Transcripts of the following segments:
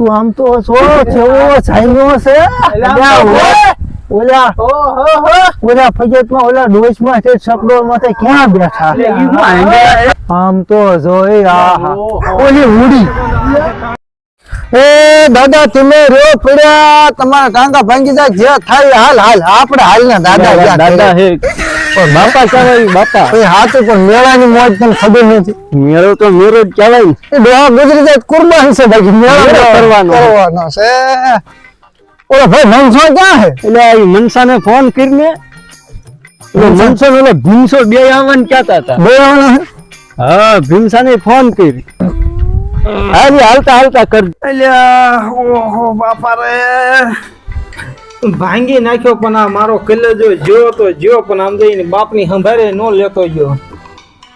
તું આમ તો છો છેવો છાઈનો છે. ઓલા- ઓલા ફજતમાં ઓલા ડોશમાં છે છકડો માં ક્યાં બેઠા? આમ તો જોઈ આહા. ઓલી ઉડી એ દાદા તમે રો પડ્યા તમારા કાંગા ભાંગી જાય જે થાય હાલ હાલ આપણે હાલ ને દાદા દાદા. હે. પણ બાપા કહેવાય બાપા. એ હાથું પણ મેળાની મોજ પણ ખબર નથી. મેળો તો મેળો જ કહેવાય. ને. એ ડોહા ગુજરી જાય કુરબાન છે બાકી મેળો કરવાનો. કરવાનો છે. ઓલો ભાઈ મનસો ક્યાં હે એટલે આ મનસાને ફોન કરીને એટલે મનસો? ઓલો ભીમસો બે આવવાનું કહેતા હતા. બે આવવાના? હા ભીમસાને ફોન કરી. હારી હાલતા હાલતા કર. અલ્યા ઓહો બાપા રે. ભાંગી નાખ્યો પણ આ મારો કલેજો જ્યો તો જ્યો પણ આમ જઈને બાપની સંભારે ન લેતો ગયો.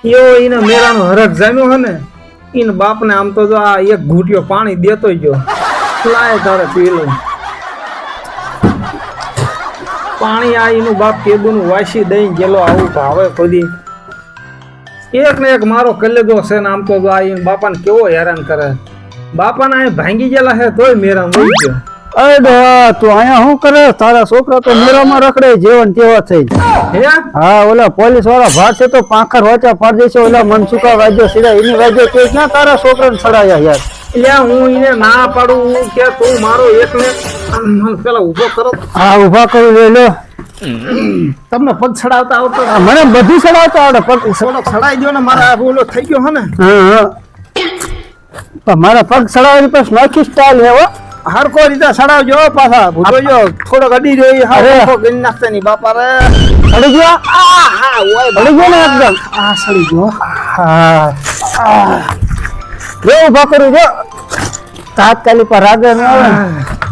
એવો એને મેરાનો હરખ જામ્યો હે ને એને બાપને આમ તો જો આ એક ઘૂંટ્યો પાણી દેતો ગયો. લાય તારે પીલું. પાણી આ એનું બાપ કેબુનું વાસી દઈ ગયેલો આવું ભાવે ખોદી. એક ને એક મારો કલેજો છે ને આમ તો આ એને બાપાને કેવો હેરાન કરે. બાપાને અહીં ભાંગી ગયેલા છે તોય મેરામ મળી ગયો. અરે તું અહીંયા શું કરે? તારા છોકરા તો મેળામાં રખડે જેવન તેવા થઈ હે? હા ઓલા પોલીસવાળા ભાગ છે તો પાંખર વાચા પાડી દેશે ઓલા મનસુકા વાજ્યો સીધા એની વાજ્યો કે ક્યાં તારા છોકરાને સડાયા યાર? એટલે હું એને ના પાડું કે તું મારો એકને પેલા ઊભો કરો. હા ઊભા કરી લે લો. તમને પગ ચડાવતા આવતો મને બધું સડાવતો આવડે પગ ચડાઈ ગયો ને મારા આ ઓલો થઈ ગયો હે ને. હા હા. પણ મારા પગ સડાવવાની પછી નાખી સ્ટાઇલ હે હો. હરકો રીતે સડાવજો પાછા. ભૂતો જો થોડો ગડી જોઈ એ અરે. હારો ગણી નાખતા ની બાપા રે સડી ગયો? આ હા ઓય સડી ગયો ને એકદમ? આ સડી ગયો. હા. રે ઊભા કરું જો. તાત્કાલિક પર રાગે ન આવે.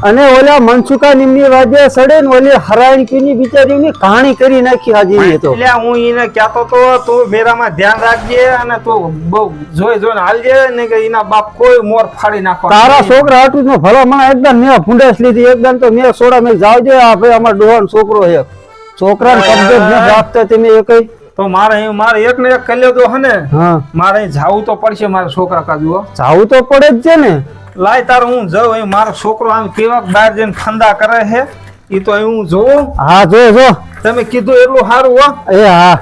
અને ઓલા મનસુકા નિમની વાજે સડે ને ઓલી હરાયણકીની બિચારીની કહાણી કરી નાખી હાજી એ તો. એટલે હું એને કહેતો તો તું મેરામાં ધ્યાન રાખજે અને તું બહુ જોઈ જોઈને હાલજે ને કે એના બાપ કોઈ મોર ફાડી નાખો તારા છોકરા હતું નો ભલા મને એકદમ મેં ફૂંડાસ લીધી. એકદમ તો મેં સોડા મેં જાવજે આ ભાઈ અમાર ડોહન છોકરો છે. છોકરાને કબજે જ ન રાખતા તમે એકઈ તો મારે અહીં મારે એક ને એક કલ્યો તો હે ને. મારે જાવું તો પડશે મારા છોકરા કાજુ. જાવું તો પડે જ છે ને. લાય તાર હું જાઉં અહીં મારો છોકરો આમ કેવા બહાર જઈને ફંદા કરે છે. એ તો અહીં હું જોઉં. હા જો જો. તમે કીધું એટલું સારું હો. એ હા.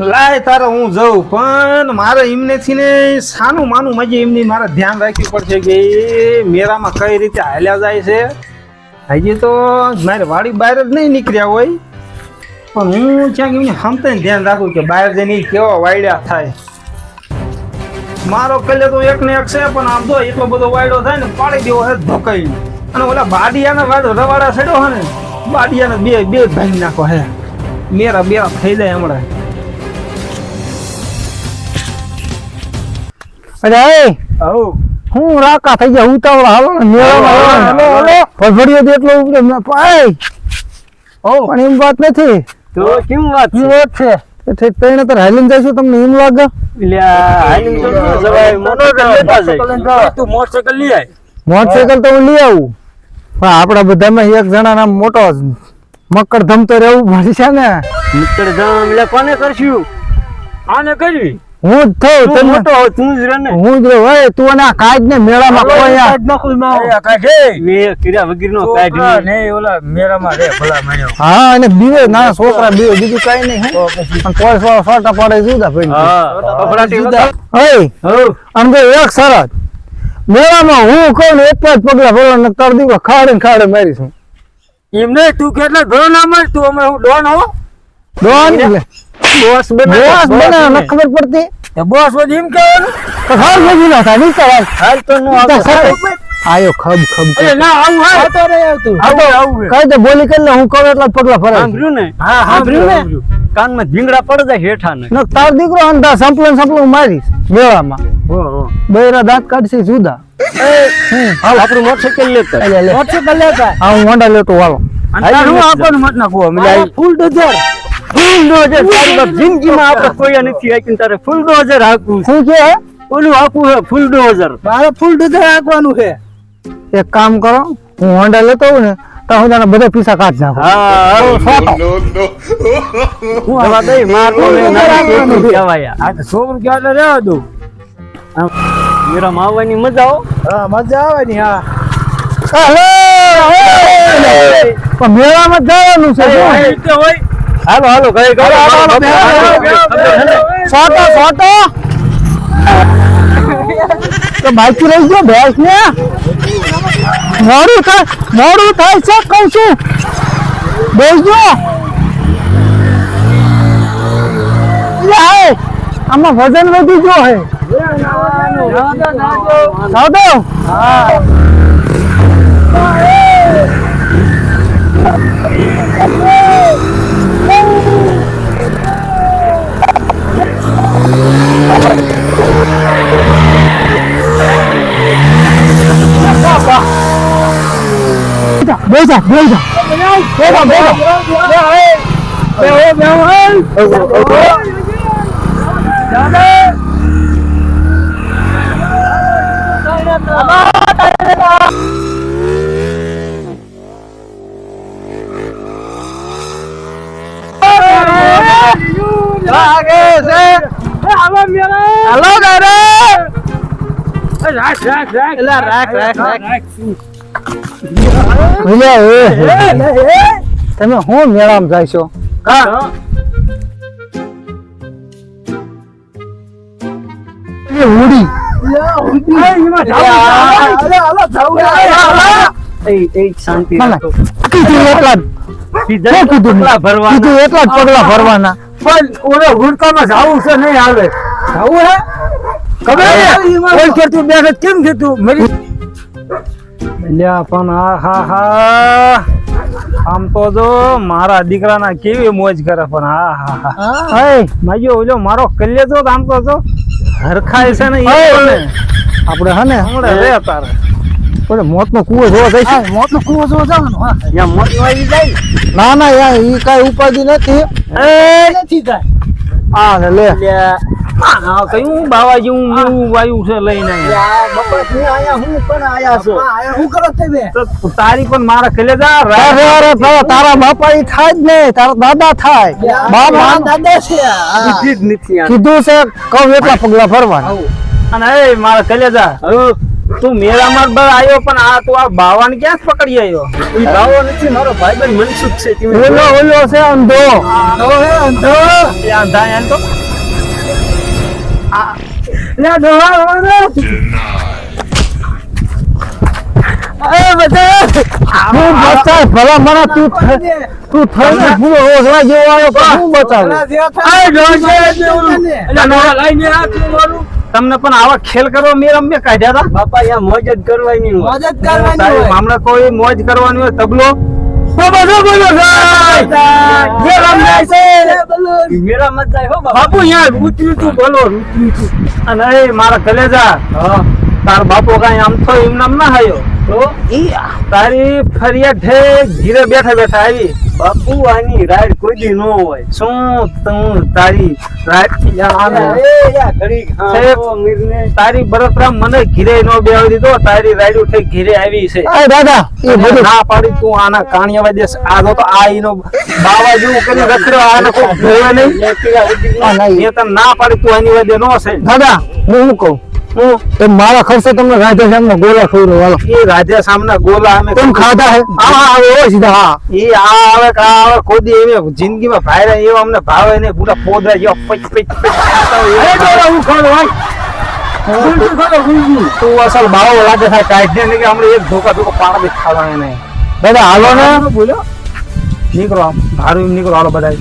લાય તારે હું જાઉં પણ મારે એમનેથી ને સાનું માનું મજે એમની મારે ધ્યાન રાખવું પડશે કે એ મેરામાં કઈ રીતે હાલ્યા જાય છે. હજી તો મારે વાડી બહાર જ નહીં નીકળ્યા હોય. પણ હું ક્યાંક એમને સમતા ધ્યાન રાખું કે બહાર જઈને કેવા વાયડા થાય. મારો કલે તો એક ને એક છે પણ આમ તો એટલો બધો વાયડો થાય ને પાડી દેવો હે ધોકાઈ. અને ઓલા બાડિયાના વાયડો રવાડા છેડો હે ને બાડિયાને બે બે ભાઈ નાખો હે. મેરા બે થઈ જાય હમણાં. અરે આવું. હું રાકા થઈ ગયા ઉતાવળા હાલો ને મેળામાં હાલો, હાલો ફફડીયો એટલો ઉપડે મેં પાય પણ એમ વાત નથી. તો કેમ વાત વાત છે? કે ઠીક તઈને તાર જઈશું તમને એમ લાગે? એટલે તો ન મોટરસાઇકલ તું મોટરસાઇકલ લઈ આય. મોટરસાયકલ તો હું લઈ આવું. પણ આપણા બધામાં એક જણા નામ મોટો મક્કડ ધમતો રહેવું પડશે ને. મિત્ર ધમ એટલે કોને કરશું? આને કરવી? હું જ થયો તું મોટો હોય, તું જ રહે હું જ રહ્યો ઓય તું અને આ કાંઈ ને મેળામાં કોઈ આ- વે રે ભલા માણ્યો. હા અને બીવે નાના છોકરા બીવે બીજું કાઈ નહીં હે. પણ પોલીસ સો ફાટા પાડે જુદા પડી હા કપડાટી જુદા. ઓય હો અને ભાઈ એક શરત મેળામાં હું કહું એક જ પગલા ભરો ને તાર દીવો ખાડે ને ખાડે મારીશું. એમ નહીં તું કેટલા ભરો ના તું અમે હું ડોન હો? ડોન એટલે. બોસ બને બોસ બને ન ખબર પડતી. બોસ વધી એમ કે તો હાલ ભેગી ના થાય નહીં કહેવાય. હાલ તો નો તો. આયો ખબ ખબ અરે ના આવું હા તો રે આવતું. આવો આવું કઈ તો બોલી કરી લે હું કહું એટલા પગલા ભરાય. સાંભળ્યું ને? હા સાંભળ્યું ને? કાનમાં ભીંગડા પડ જાય હેઠા ને ન તાર દીકરો અંધા સંપલન સંપલન મારીશ મેળામાં બૈરા દાંત કાઢશે જુદા. હાલ આપણું મોટરસાઇકલ લેતા. મોટરસાઇકલ લેતા? હા હું હોન્ડા લેતો વાળો હું આપણને મત નાખું ફૂલ ડોઝર ફૂલ ડોઝર તારી જિંદગીમાં આપણે કોઈ નથી હાંકીને તારે ફૂલ ડોઝર હાંકવું શું છે? ઓલું હાંકવું છે ફૂલ ડોઝર મારે ફૂલ ડુઝર હાંકવાનું છે. એક કામ કરો હું હોન્ડા લેતો હોઉં ને તો હું તને બધા પીસા કાઢ નાખું. હા દઈ મારતો ને નાખી એટલું રહેવા દઉં. મેરામાં આવવાની મજા આવો હા મજા આવે હા. પણ મેળામાં જવાનું છે? હાલો હાલો ગઈ ઘરે હાલો, સોટો સોટો તો બાકી રહી ગયો ભેંસ ને? મોડું થાય મોડું થાય છે કઉ છું બેસજો આમાં વજન વધી ગયો હે. સાદો હા. bế ra bế ra bế ra bế ra béo ra béo ra ừ ra ừ ra sih. હાલો મેરે રાખ રાખ રાખ. એલા રાખ રાખ રાખ. તમે હું મેળામ જાય છો? એ ઉડી. શાંતિ ના, ના. કીધું એટલા જ. શું કીધું મેં? કીધું એટલા જ પગલા ભરવાના. પણ ઓલો હુડકામાં જાવું છે નહીં આવે જાવું હે? ખબર ઓલ કરતું બે કેમ કીધું? મરી લ્યા પણ આ હા હા. આમ તો જો મારા દીકરાના કેવી મોજ કરે પણ હા હા હા. હે. માજો ઓલો મારો કલ્યાજો તો આમ તો જો હરખાય છે ને એ ઓય. આપણે હે ને હમણાં રે તારે ઓલે મોતનો કૂવો જોવા જઈશું મોતનો કૂવો જોવા જવાનું હા. યા મોત વાળી જાય. ના ના યા ઈ કાઈ ઉપાધી નથી. નથી થાય. આ લે લે. હા કયું બાવા જેવું મેવું વાયુ છે લઈને તો તારી પણ મારા કલેજા અરે અરે તારા તારા બાપા ઈ થાય જ નહીં તારા દાદા થાય. બાપા બુદ્ધિ જ નથી કીધું છે કહું એટલા પગલા ભરવાના. અને એ મારા કલેજા હવે તું મેરા માર બર આવ્યો પણ આ તું આ બાવાને ક્યાં પકડી આવ્યો? ઈ બાવો નથી મારો ભાઈબંધ મનસુખ છે ઓલો ઓલો છે અંધો. એ અંધા એમ તો. હું બચાવ ભલા મને તું થ- તું થઈને પૂરો ઓસરા જેવો આવ્યો પણ હું બચાવું? એટલે નવા લાઈને આ તું મારું. તમને પણ આવા ખેલ કરવા મેં મેં કાઢ્યા હતા બાપા અહીંયા મોજ જ કરવાની હોય. તારી હમણાં કોઈ મોજ કરવાની હોય? તબલો? મેળામાં જ જાય હો બાપા. બાપુ યાર ઉતર્યું તું બોલો ઉતર્યું તું. અને મારા કલેજા. તાર બાપો કઈ આમ તો એમ નામ ના હાયો તો તારી ફરિયાદ ઠેક ઘીરે બેઠા બેઠા આવી. બાપુ આની રાઈડ કોઈ દી ન હોય. શું તું તારી હા, સાહેબ. ઓ મીરને. તારી બરતરા મને ઘીરે નો બેવી દીધો તારી રાઈડ ઉઠે ઘીરે આવી છે. અરે દાદા એ બધું ના પાડી તું આના કાણિયા દેશ આ તો આ ઈનો બાવા જેવું કરી રખડ્યો આને કોઈ જોવે નહીં. એ તને ના પાડી તું આની વદે નો છે. દાદા હું શું કહું? હું તો મારા ખર્ચે તમને રાધે શ્યામનો ગોલા ખવડો વાલો એ રાધે સામના ગોલા અમે કેમ ખાધા હે? હા હા એવો સીધા હા. એ આ આવે કા આવે ખોદી એવી જિંદગીમાં ભાઈરા એવા અમને ભાવે ને પૂરા પોદરા જેવા પચ પચ હોય. ડોરા હું ખાલો ભાઈ? ઉલટું ખાલો ઉલટું. તું અસલ બાવો લાગે થાય કાઢને ને કે હમણાં એક ધોકા ધોકા પાડા દે ખાવા એને. દાદા હાલો ને. નીકળો આમ. એમ નીકળો હાલો બધા